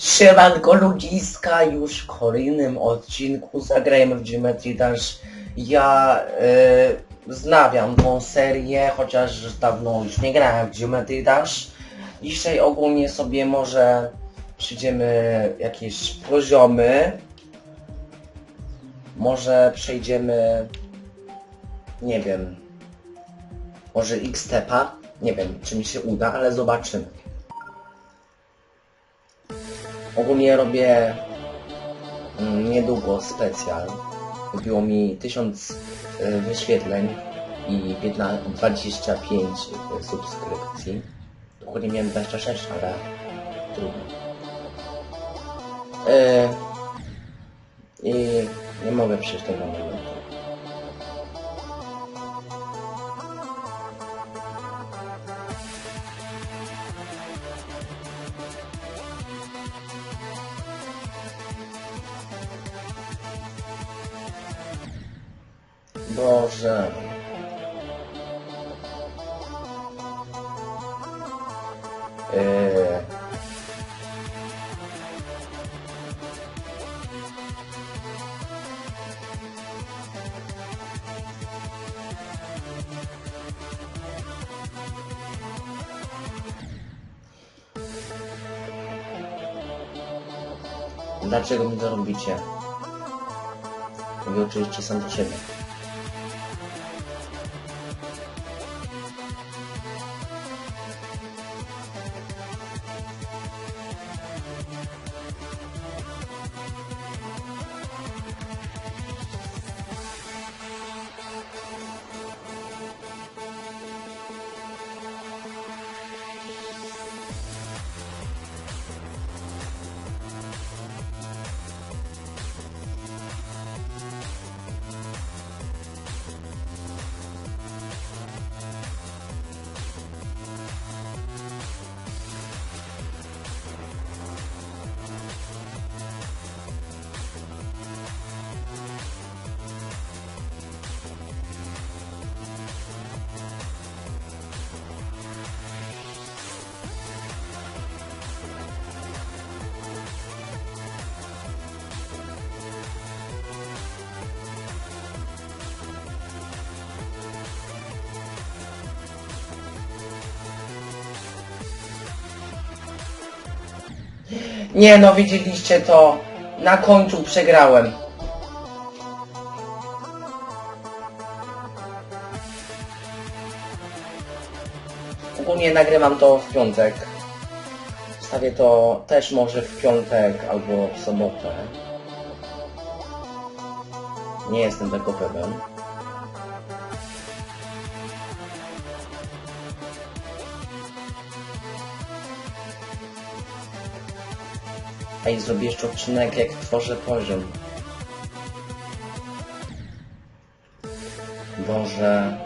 Siemanko ludziska, już w kolejnym odcinku zagrajmy w Geometry Dash. Ja y, znawiam tą serię, chociaż dawno już nie grałem w Geometry Dash. Dzisiaj ogólnie sobie może przyjdziemy jakieś poziomy. Może przejdziemy, nie wiem, może X-Stepa. Nie wiem, czy mi się uda, ale zobaczymy. Ogólnie robię mm, niedługo specjal. Wbiło mi 1000 y, wyświetleń i 15, 25 y, subskrypcji. Dokładnie miałem 26, ale trudno. Y, I nie mogę przejść tego momentu. Boże. Yy. Dlaczego mi to robicie? Mówię oczywiście sam do siebie. Nie no, widzieliście to. Na końcu przegrałem. Ogólnie nagrywam to w piątek. Wstawię to też może w piątek albo w sobotę. Nie jestem tego pewien. I zrobię jeszcze odcinek jak tworzę poziom. Boże.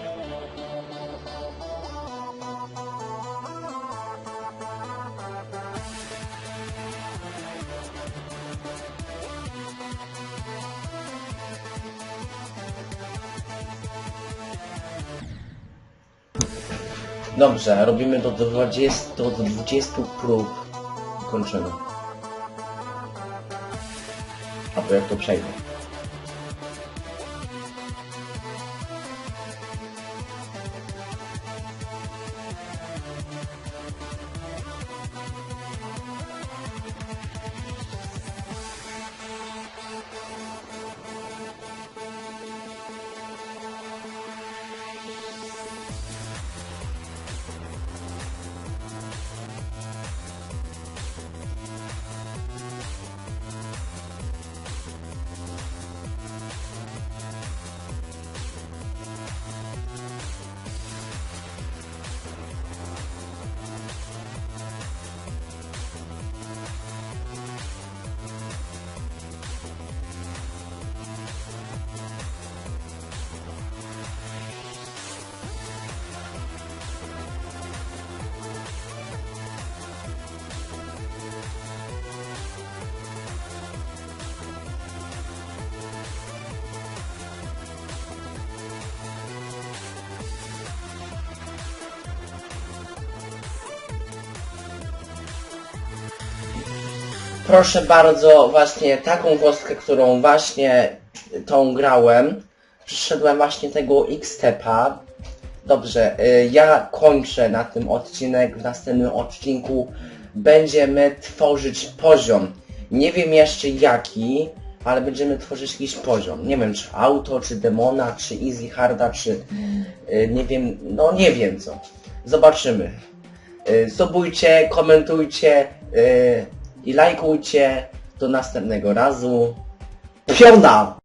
Dobrze, robimy do 20, do 20 prób kończymy. A to jak to przejdę. Proszę bardzo, właśnie taką kostkę, którą właśnie tą grałem, przyszedłem właśnie tego X-Stepa. Dobrze, y, ja kończę na tym odcinek, w następnym odcinku będziemy tworzyć poziom. Nie wiem jeszcze jaki, ale będziemy tworzyć jakiś poziom. Nie wiem, czy auto, czy demona, czy easy harda, czy y, nie wiem, no nie wiem co. Zobaczymy. Y, Subujcie, komentujcie y, i lajkujcie. Do następnego razu. Piona!